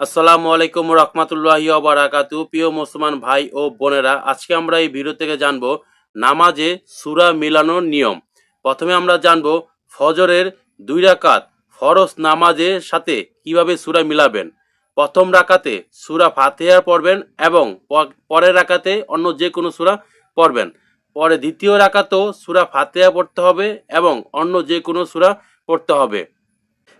আসসালামু আলাইকুম রহমতুল্লাহি বারাকাতু প্রিয় মুসলমান ভাই ও বোনেরা, আজকে আমরা এই ভিডিও থেকে জানব নামাজে সুরা মিলানোর নিয়ম। প্রথমে আমরা জানব ফজরের দুই রাকাত ফরজ নামাজের সাথে কীভাবে সুরা মিলাবেন। প্রথম রাকাতে সুরা ফাতেহা পড়বেন এবং পরের রাকাতে অন্য যে কোনো সুরা পড়বেন। পরে দ্বিতীয় রাকাতেও সুরা ফাতেহা পড়তে হবে এবং অন্য যে কোনো সুরা পড়তে হবে।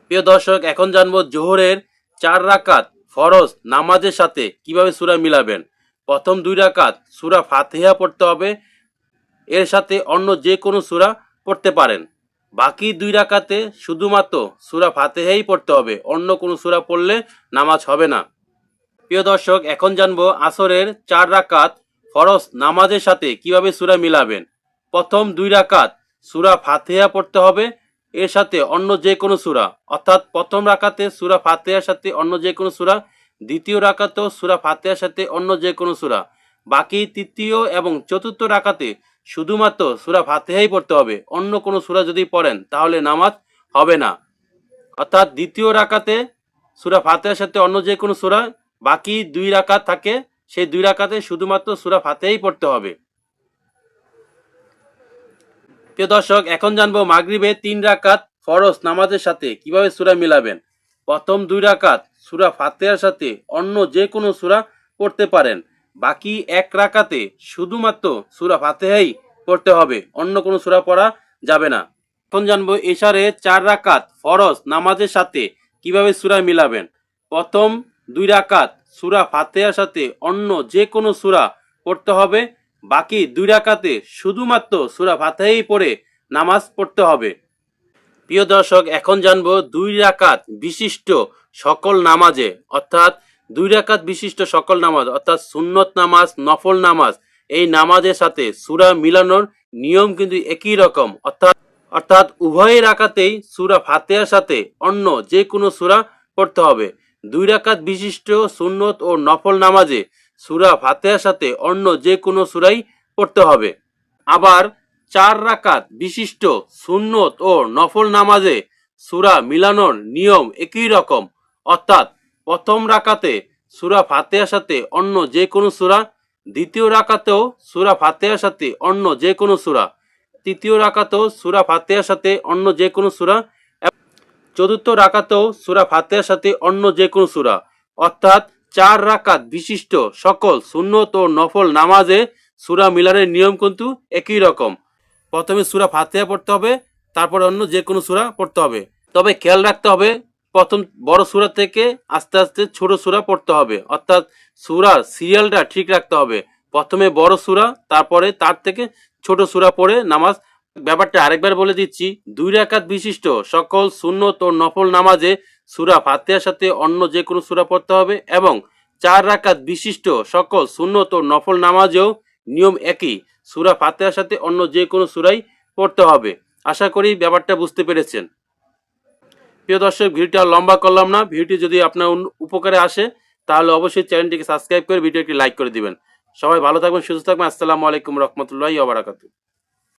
প্রিয় দর্শক, এখন জানব জোহরের চার রাকাত ফরজ নামাজের সাথে কীভাবে সুরা মিলাবেন? প্রথম দুই রাকাত সুরা ফাতিহা পড়তে হবে। এর সাথে অন্য যে কোনো সুরা পড়তে পারেন। বাকি দুই রাকাতে শুধুমাত্র সুরা ফাতেহাই পড়তে হবে। অন্য কোনো সুরা পড়লে নামাজ হবে না। প্রিয় দর্শক, এখন জানব আসরের চার রাকাত ফরজ নামাজের সাথে কীভাবে সুরা মিলাবেন। প্রথম দুই রাকাত সুরা ফাতিহা পড়তে হবে। এর সাথে অন্য যে কোনো সুরা, অর্থাৎ প্রথম রাকাতে সুরা ফাতেহার সাথে অন্য যে কোনো সুরা, দ্বিতীয় রাকাতেও সুরা ফাতেহার সাথে অন্য যে কোনো সুরা। বাকি তৃতীয় এবং চতুর্থ রাকাতে শুধুমাত্র সুরা ফাতেহাই পড়তে হবে। অন্য কোনো সুরা যদি পড়েন, তাহলে নামাজ হবে না। অর্থাৎ দ্বিতীয় রাকাতে সুরা ফাতেহার সাথে অন্য যে কোনো সুরা, বাকি দুই রাকাত থাকে, সেই দুই রাকাতে শুধুমাত্র সুরা ফাতেহাই পড়তে হবে। প্রিয় দর্শক, এখন জানব মাগরিবে তিন রাকাত ফরজ নামাজের সাথে কীভাবে সুরা মিলাবেন। প্রথম দুই রাকাত সুরা ফাতেহার সাথে অন্য যে কোনো সুরা পড়তে পারেন। বাকি এক রাকাতে শুধুমাত্র সুরা ফাতেহাই পড়তে হবে, অন্য কোনো সুরা পড়া যাবে না। এখন জানব এশারে চার রাকাত ফরজ নামাজের সাথে কীভাবে সুরা মিলাবেন। প্রথম দুই রাকাত সুরা ফাতেহার সাথে অন্য যে কোনো সুরা পড়তে হবে বাকি দুই রাকাতে শুধুমাত্র সুরা ফাতেহাই পড়ে নামাজ পড়তে হবে। প্রিয় দর্শক, এখন জানব দুই রাকাত বিশিষ্ট সকল নামাজে, অর্থাৎ দুই রাকাত বিশিষ্ট সকল নামাজ, অর্থাৎ সুন্নত নামাজ, নফল নামাজ, এই নামাজের সাথে সুরা মিলানোর নিয়ম কিন্তু একই রকম। অর্থাৎ অর্থাৎ উভয় রাকাতেই সুরা ফাতেহার সাথে অন্য যে কোনো সুরা পড়তে হবে। দুই রাকাত বিশিষ্ট সুন্নত ও নফল নামাজে সুরা ফাতেহার সাথে অন্য যে কোনো সুরাই পড়তে হবে। আবার চার রাকাত বিশিষ্ট সুন্নত ও নফল নামাজে সুরা মিলানোর নিয়ম একই রকম। অর্থাৎ প্রথম রাকাতে সুরা ফাতেহার সাথে অন্য যে কোনো সুরা, দ্বিতীয় রাকাতেও সুরা ফাতেহার সাথে অন্য যে কোনো সুরা, তৃতীয় রাকাতেও সুরা ফাতেহার সাথে অন্য যে কোনো সুরা চতুর্থ রাকাতেও সুরা ফাতেহার সাথে অন্য যে কোনো সুরা। অর্থাৎ চার রাকাত বিশিষ্ট সকল সুন্নত ও নফল নামাজে সুরা মিলানের নিয়ম কিন্তু একই রকম। প্রথমে সুরা ফাতেহা পড়তে হবে, তারপরে অন্য যে কোনো সুরা পড়তে হবে। তবে খেয়াল রাখতে হবে, প্রথম বড় সুরা থেকে আস্তে আস্তে ছোট সুরা পড়তে হবে। অর্থাৎ সুরার সিরিয়ালটা ঠিক রাখতে হবে। প্রথমে বড় সুরা, তারপরে তার থেকে ছোট সুরা পড়ে নামাজ। ব্যাপারটা আরেকবার বলে দিচ্ছি, দুই রাকাত বিশিষ্ট সকল সুন্নত ও নফল নামাজে সুরা ফাতেহার সাথে অন্য যে কোনো সুরা পড়তে হবে এবং চার রাকাত বিশিষ্ট সকল সুন্নত ও নফল নামাজেও নিয়ম একই। সুরা ফাতেহার সাথে অন্য যে কোনো সুরাই পড়তে হবে। আশা করি ব্যাপারটা বুঝতে পেরেছেন। প্রিয় দর্শক, ভিডিওটা লম্বা করলাম না। ভিডিওটি যদি আপনার উপকারে আসে, তাহলে অবশ্যই চ্যানেলটিকে সাবস্ক্রাইব করে ভিডিওটি লাইক করে দিবেন। সবাই ভালো থাকবেন, সুস্থ থাকবেন। আসসালামু আলাইকুম রহমতুল্লাহি ওবরাকাতু